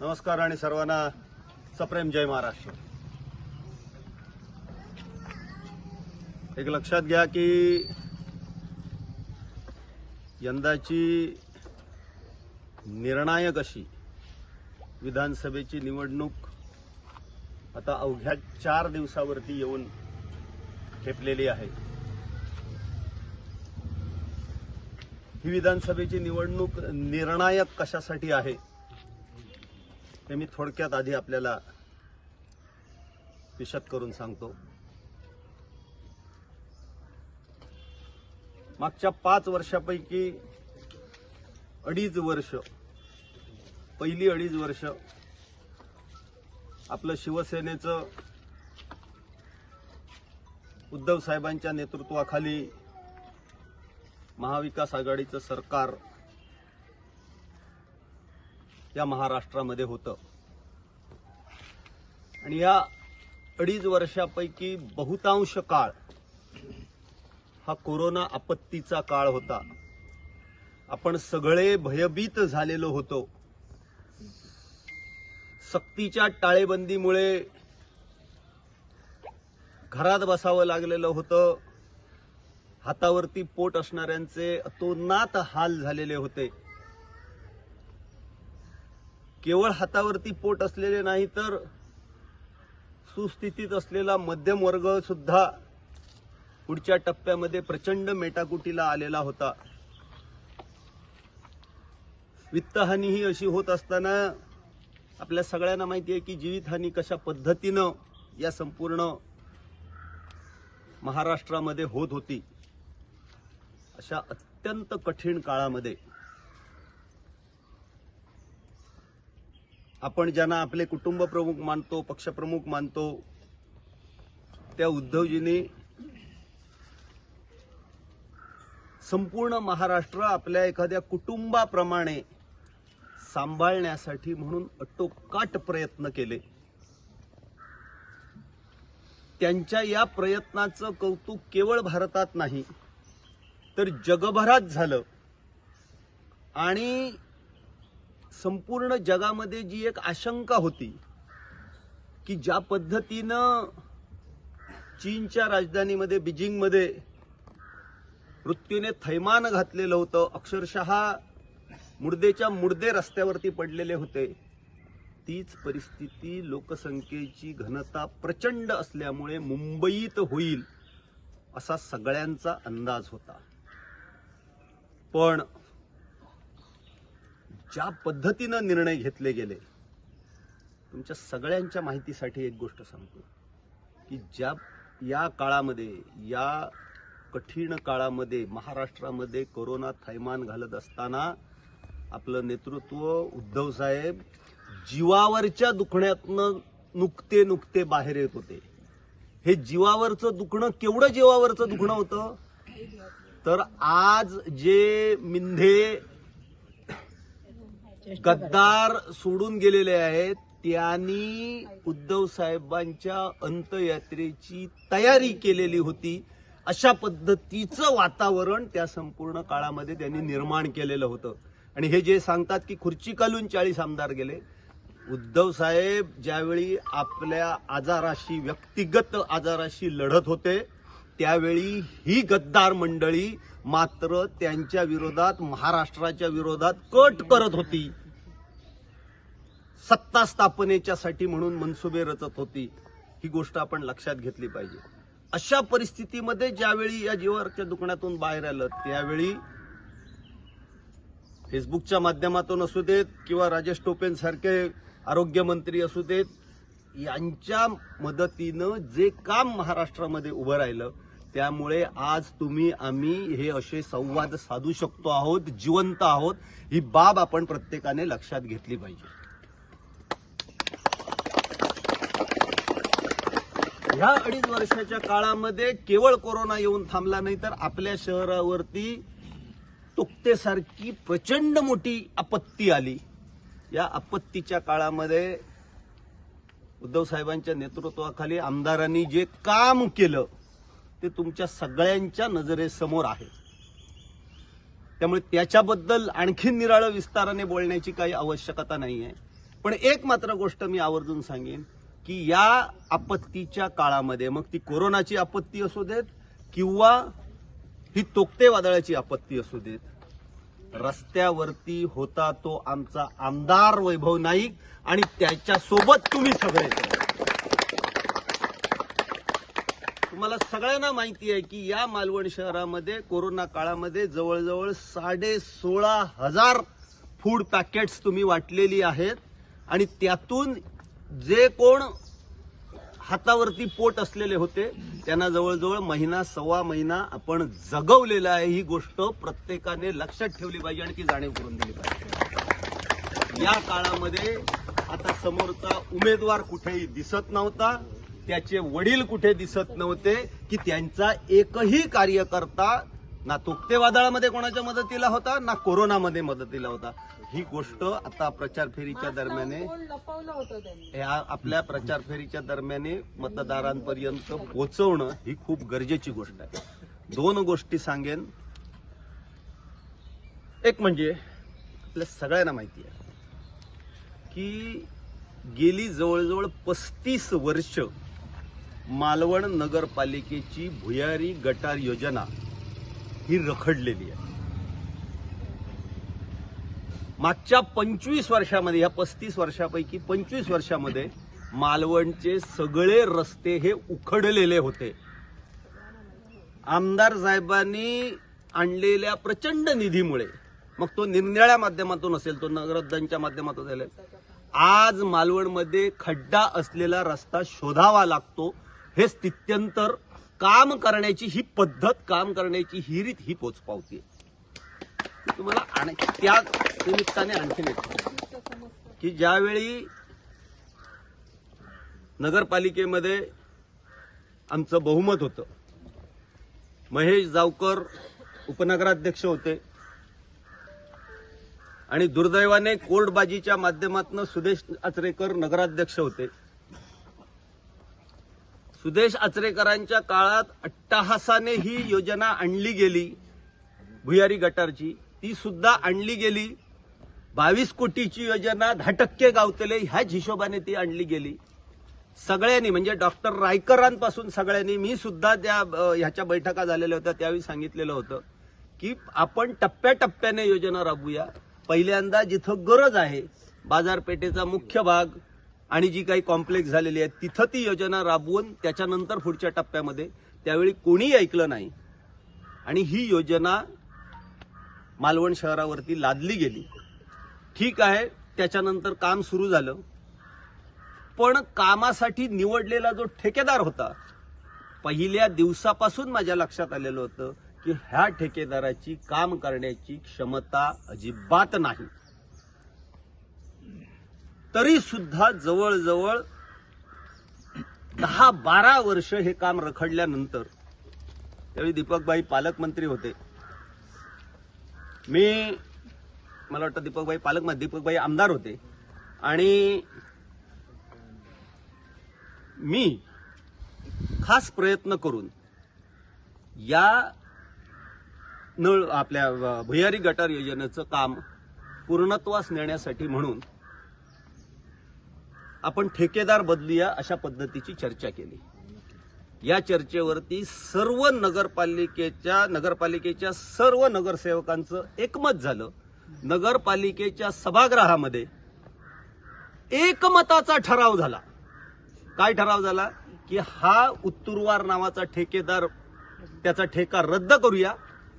नमस्कार आणि सर्वांना सप्रेम जय महाराष्ट्र. एक लक्षात घ्या की यंदाची निर्णायक अशी विधानसभेची निवडणूक आता अवघ्या चार दिवसावरती येऊन ठेपलेली आहे. ही विधानसभेची निवडणूक निर्णायक कशासाठी आहे? हे मी थोडक्यात आधी आपल्याला विशद करून सांगतो. मागच्या पाच वर्षापैकी अडीच वर्ष पहिली अडीच वर्ष आपलं शिवसेनेचं उद्धव साहेबांच्या नेतृत्वाखाली महाविकास आघाडीचं सरकार या महाराष्ट्रामध्ये होतं. आणि या अडीच वर्षापैकी बहुतांश काळ हा कोरोना आपत्तीचा काळ होता. आपण सगळे भयभीत झालेलो होतो. सक्तीच्या टाळेबंदीमुळे घरात बसावं लागलेलं होतं. हातावरती पोट असणाऱ्यांचे अतोनात हाल झालेले होते. केवळ हातावरती पोट असलेले नाही तर सुस्थितीत असलेला मध्यम वर्ग सुद्धा पुढच्या टप्प्यामध्ये प्रचंड मेटाकुटीला आलेला होता. वित्तहानी ही अशी होत असताना आपल्या सगळ्यांना माहिती आहे की जीवितहानी कशा पद्धतीनं या संपूर्ण महाराष्ट्रामध्ये होत होती. अशा अत्यंत कठीण काळामध्ये आपण ज्यांना आपले कुटुंब प्रमुख मानतो पक्षप्रमुख मानतो त्या उद्धवजींनी संपूर्ण महाराष्ट्र आपल्या एखाद्या कुटुंबाप्रमाणे सांभाळण्यासाठी म्हणून अटोकाट प्रयत्न केले. त्यांच्या या प्रयत्नाचं कौतुक केवळ भारतात नाही तर जगभरात झालं. आणि संपूर्ण जगामध्ये जी एक आशंका होती की ज्या पद्धतीनं चीनच्या राजधानीमध्ये बीजिंगमध्ये मृत्यूने थैमान घातलेलं होतं अक्षरशः मुर्देच्या मुर्दे रस्त्यावरती पडलेले होते तीच परिस्थिती लोकसंख्येची घनता प्रचंड असल्यामुळे मुंबईत होईल असा सगळ्यांचा अंदाज होता. पण ज्या पद्धतीनं निर्णय घेतले गेले तुमच्या सगळ्यांच्या माहितीसाठी एक गोष्ट सांगतो की ज्या या काळामध्ये या कठीण काळामध्ये महाराष्ट्रामध्ये कोरोना थैमान घालत असताना आपलं नेतृत्व उद्धव साहेब जीवावरच्या दुखण्यातनं नुकते नुकते बाहेर येत होते. हे जीवावरचं दुखणं केवढं जीवावरचं दुखणं होतं? तर आज जे मिंधे गद्दार सोडून गेलेले आहेत. त्यांनी उद्धव साहेबांच्या अंतयात्रेची तयारी केलेली होती. अशा पद्धतीचं वातावरण त्या संपूर्ण काळामध्ये त्यांनी निर्माण केलेलं होतं. आणि हे जे सांगतात की खुर्ची कालून चाळीस आमदार गेले. उद्धव साहेब ज्यावेळी आपल्या आजाराशी व्यक्तिगत आजाराशी लढत होते त्यावेळी ही गद्दार मंडळी मात्र त्यांच्या विरोधात महाराष्ट्राच्या विरोधात कट करत होती. सत्ता स्थापनेच्या साठी म्हणून मनसुबे रचत होती. ही गोष्ट आपण लक्षात घेतली पाहिजे. अशा परिस्थितीमध्ये ज्यावेळी या जीवावरच्या दुकानातून बाहेर आलं त्यावेळी फेसबुकच्या माध्यमातून असू देत किंवा राजेश टोपेन सारखे आरोग्यमंत्री असू देत यांच्या मदतीनं जे काम महाराष्ट्रामध्ये उभं राहिलं त्यामुळे आज तुम्ही आम्ही हे असे संवाद साधू शकतो आहोत जिवंत आहोत. ही बाब आपण प्रत्येकाने लक्षात घेतली पाहिजे. ह्या अडीच वर्षाच्या काळामध्ये केवळ कोरोना येऊन थांबला नाही तर आपल्या शहरावरती तुकतेसारखी प्रचंड मोठी आपत्ती आली. या आपत्तीच्या काळामध्ये उद्धव साहेबांच्या नेतृत्वाखाली आमदारांनी जे काम केलं ते तुमच्या सगळ्यांच्या नजरेसमोर आहे. त्यामुळे त्याच्याबद्दल आणखी निराळं विस्ताराने बोलण्याची काही आवश्यकता नाही आहे पण एक मात्र गोष्ट मी आवर्जून सांगेन की या आपत्तीच्या काळामध्ये मग ती कोरोनाची आपत्ती असू देत किंवा ही तोकते वादळाची आपत्ती असू देत रस्त्यावरती होता तो आमचा आमदार वैभव नाईक आणि त्याच्या सोबत तुम्ही सगळे तुम्हाला सगळ्यांना माहिती आहे की या मालवण शहरामध्ये कोरोना काळामध्ये जवळजवळ साडे सोळा हजार फूड पॅकेट्स तुम्ही वाटलेली आहेत. आणि त्यातून जे कोण हातावरती पोट असलेले होते त्यांना जवळजवळ महिना सव्वा महिना आपण जगवलेला आहे. ही गोष्ट प्रत्येकाने लक्षात ठेवली पाहिजे आणि ती जाणीव करून दिली पाहिजे. या काळामध्ये आता समोरचा उमेदवार कुठेही दिसत नव्हता. त्याचे वडील कुठे दिसत नव्हते की त्यांचा एकही कार्यकर्ता ना तोक्ते वादळामध्ये कोणाच्या मदतीला होता ना कोरोनामध्ये मदतीला होता. ही गोष्ट आता प्रचार फेरीच्या दरम्याने आपल्या प्रचार फेरीच्या दरम्याने मतदारांपर्यंत पोहोचवणं ही खूप गरजेची गोष्ट आहे. दोन गोष्टी सांगेन. एक म्हणजे आपल्या सगळ्यांना माहिती आहे की गेली जवळजवळ पस्तीस वर्ष मालवण नगरपालिकेची भुयारी गटार योजना ही रखडलेली आहे. मागच्या पंचवीस वर्षामध्ये या पस्तीस वर्षापैकी पंचवीस वर्षामध्ये मालवणचे सगळे रस्ते हे उखडलेले होते. आमदार साहेबांनी आणलेल्या प्रचंड निधीमुळे मग तो निरनिळ्या माध्यमातून असेल तो नगरोद्यांच्या माध्यमातून असेल. आज मालवणमध्ये खड्डा असलेला रस्ता शोधावा लागतो. हे स्थित्यंतर काम करण्याची ही पद्धत काम करण्याची ही रीत ही पोचपावती तुम्हाला आणि त्या निमित्ताने आणखीन येत की ज्यावेळी नगरपालिकेमध्ये आमचं बहुमत होतं महेश जावकर उपनगराध्यक्ष होते आणि दुर्दैवाने कोर्टबाजीच्या माध्यमातून सुदेश आचरेकर नगराध्यक्ष होते. सुदेश आचरेकरांच्या काळात अट्टाहासाने ही योजना आणली गेली. भुयारी गटारची. ती सुद्धा आणली गेली. बावीस कोटीची योजना दहा टक्के गावतले ह्याच हिशोबाने ती आणली गेली. सगळ्यांनी म्हणजे डॉक्टर रायकरांपासून सगळ्यांनी मी सुद्धा त्या ह्याच्या बैठका झालेल्या होत्या त्यावेळी सांगितलेलं होतं की आपण टप्प्याटप्प्याने योजना राबवूया. पहिल्यांदा जिथं गरज आहे बाजारपेठेचा मुख्य भाग आणि जी काही कॉम्प्लेक्स झालेली आहे तिथं ती योजना राबवून त्याच्यानंतर पुढच्या टप्प्यामध्ये त्यावेळी कोणीही ऐकलं नाही. आणि ही योजना मालवण शहरावरती लादली गेली. ठीक आहे त्याच्यानंतर काम सुरू झालं. पण कामासाठी निवडलेला जो ठेकेदार होता पहिल्या दिवसापासून माझ्या लक्षात आलेलं होतं की ह्या ठेकेदाराची काम करण्याची क्षमता अजिबात नाही. तरी सुद्धा जवळजवळ दहा बारा वर्ष हे काम रखडल्यानंतर त्यावेळी दीपकबाई पालकमंत्री होते. मी मला वाटतं दीपकबाई पालक दीपकबाई आमदार होते. आणि मी खास प्रयत्न करून या नळ आपल्या भुयारी गटार योजनेचं काम पूर्णत्वास नेण्यासाठी म्हणून आपण ठेकेदार बदलूया अशा पद्धतीची चर्चा केली. या चर्चेवरती सर्व नगरपालिकेच्या नगरपालिकेच्या सर्व नगरसेवकांचं एकमत झालं. नगरपालिकेच्या सभागृहामध्ये एकमताचा ठराव झाला. काय ठराव झाला? की हा उत्तुरवार नावाचा ठेकेदार त्याचा ठेका रद्द करूया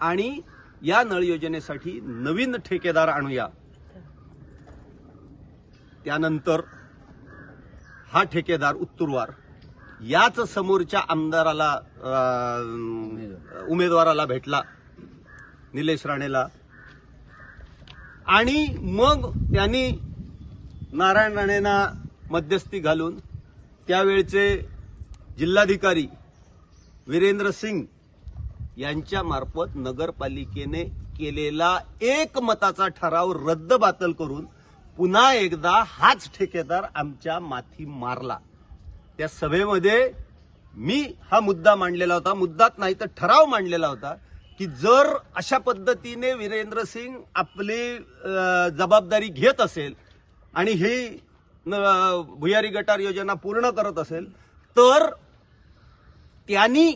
आणि या नळ योजनेसाठी नवीन ठेकेदार आणूया. त्यानंतर हा ठेकेदार उत्तुरवार. याच समोरच्या आमदाराला उमेदवाराला भेटला निलेश राणेला. आणि मग त्यांनी नारायण राणेंना मध्यस्थी घालून त्यावेळचे जिल्हाधिकारी वीरेंद्र सिंग यांच्या मार्फत नगरपालिकेने केलेला एक मताचा ठराव रद्द बातल करून पुन्हा एकदा हाच ठेकेदार आमच्या माथी मारला. त्या सभेमध्ये मी हा मुद्दा मांडलेला होता मुद्दाच नाही तर ठराव मांडलेला होता की जर अशा पद्धतीने वीरेंद्र सिंग आपली जबाबदारी घेत असेल आणि ही भुयारी गटार योजना पूर्ण करत असेल तर त्यांनी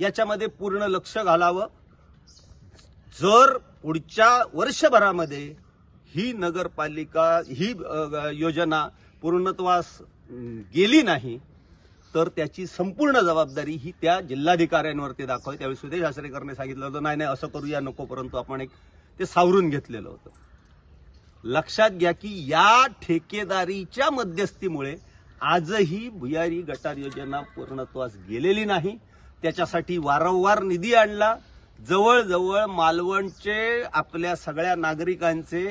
याच्यामध्ये पूर्ण लक्ष घालावं. जर पुढच्या वर्षभरामध्ये ही नगरपालिका ही योजना पूर्णत्वास गेली नाही तर त्याची संपूर्ण जबाबदारी ही त्या जिल्हाधिकाऱ्यांवरती दाखवावी. त्यावेळी सुदेश आसरेकरने सांगितलं होतं नाही नाही असं करूया नको परंतु आपण एक ते सावरून घेतलेलं होतं. लक्षात घ्या की या ठेकेदारीच्या मध्यस्थीमुळे आजही भुयारी गटार योजना पूर्णत्वास गेलेली नाही. त्याच्यासाठी वारंवार निधी आणला. जवळजवळ मालवणचे आपल्या सगळ्या नागरिकांचे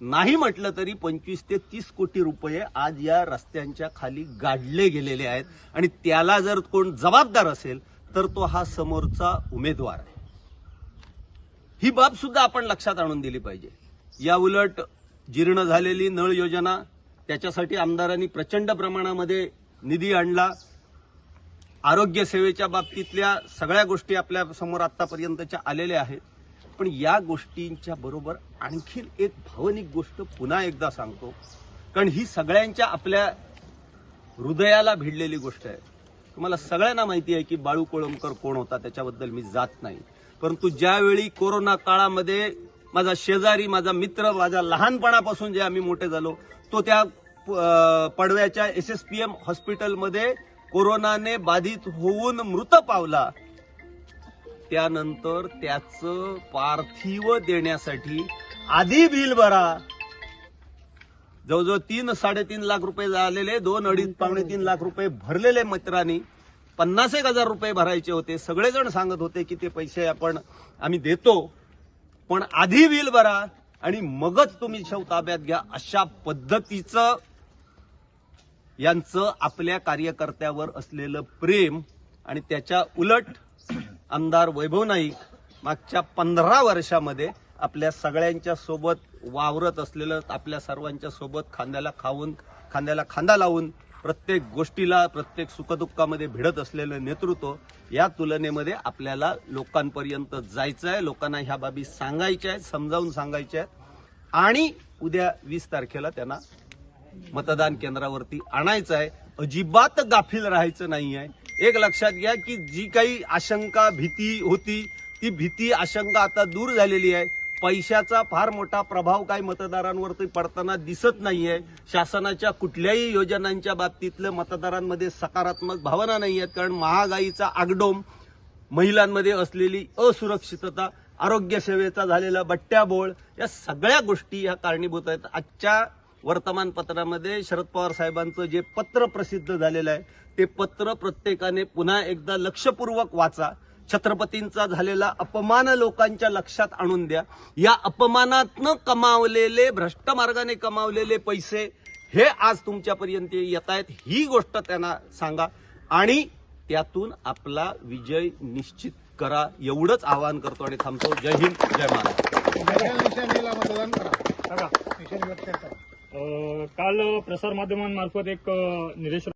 नाही म्हटलं तरी पंचवीस ते तीस कोटी रुपये आज या रस्त्यांच्या खाली गाडले गेलेले आहेत. आणि त्याला जर कोण जबाबदार असेल तर तो हा समोरचा उमेदवार आहे. ही बाब सुद्धा आपण लक्षात आणून दिली पाहिजे. या उलट जीर्ण झालेली नळ योजना त्याच्यासाठी आमदारांनी प्रचंड प्रमाणामध्ये निधी आणला. आरोग्य सेवेच्या बाबतीतल्या सगळ्या गोष्टी आपल्यासमोर आतापर्यंतच्या आलेल्या आहेत. पण या गोष्टींच्या बरोबर आणखीन एक भावनिक गोष्ट पुन्हा एकदा सांगतो. कारण ही सगळ्यांच्या आपल्या हृदयाला भिडलेली गोष्ट आहे. तुम्हाला सगळ्यांना माहिती आहे की बाळू कोळंबकर कोण होता त्याच्याबद्दल मी जात नाही. परंतु ज्यावेळी कोरोना काळामध्ये माझा शेजारी माझा मित्र माझ्या लहानपणापासून जे आम्ही मोठे झालो तो त्या पडव्याच्या एस एस पी एम हॉस्पिटलमध्ये कोरोनाने बाधित होऊन मृत पावला. त्यानंतर त्याचं पार्थिव देण्यासाठी आधी बिल भरा. जवळजवळ तीन साडेतीन लाख रुपये झालेले दोन अडीच पावणे तीन लाख रुपये भरलेले मित्रांनी. पन्नास एक हजार रुपये भरायचे होते. सगळेजण सांगत होते की ते पैसे आपण आम्ही देतो. पण आधी बिल भरा आणि मगच तुम्ही शव ताब्यात घ्या अशा पद्धतीचं यांचं आपल्या कार्यकर्त्यावर असलेलं प्रेम आणि त्याच्या उलट आमदार वैभव नाईक मागच्या पंधरा वर्षामध्ये आपल्या सगळ्यांच्या सोबत वावरत असलेलं आपल्या सर्वांच्या सोबत खांद्याला खाऊन खांद्याला खांदा लावून प्रत्येक गोष्टीला प्रत्येक सुखदुःखामध्ये भिडत असलेलं नेतृत्व या तुलनेमध्ये आपल्याला लोकांपर्यंत जायचं आहे लोकांना ह्या बाबी सांगायच्या आहेत समजावून सांगायच्या आहेत. आणि उद्या वीस तारखेला त्यांना मतदान केंद्रावरती आणायचं आहे अजिबात गाफील राहायचं नाही आहे एक लक्षात घ्या की जी काही आशंका भीती होती ती भीती आशंका आता दूर झालेली आहे. पैशाचा फार मोठा प्रभाव काही मतदारांवरती पडताना दिसत नाहीये. शासनाच्या कुठल्याही योजनांच्या बाबतीतलं मतदारांमध्ये सकारात्मक भावना नाही आहेत कारण महागाईचा आगडोम महिलांमध्ये असलेली असुरक्षितता आरोग्यसेवेचा झालेला बट्ट्याबोळ या सगळ्या गोष्टी ह्या कारणीभूत आहेत. आजच्या वर्तमानपत्रामध्ये शरद पवार साहेबांचं जे पत्र प्रसिद्ध झालेलं आहे ते पत्र प्रत्येकाने पुन्हा एकदा लक्षपूर्वक वाचा. छत्रपतींचा झालेला अपमान लोकांच्या लक्षात आणून द्या. या अपमानातनं कमावलेले भ्रष्ट मार्गाने कमावलेले पैसे हे आज तुमच्यापर्यंत येत आहेत. ही गोष्ट त्यांना सांगा. आणि त्यातून आपला विजय निश्चित करा. एवढंच आवाहन करतो आणि थांबतो. जय हिंद जय निशाणीला मतदान करा निशाणी व्यक्त करा अ, काल प्रसारमाध्यमांमार्फत एक अ, निलेश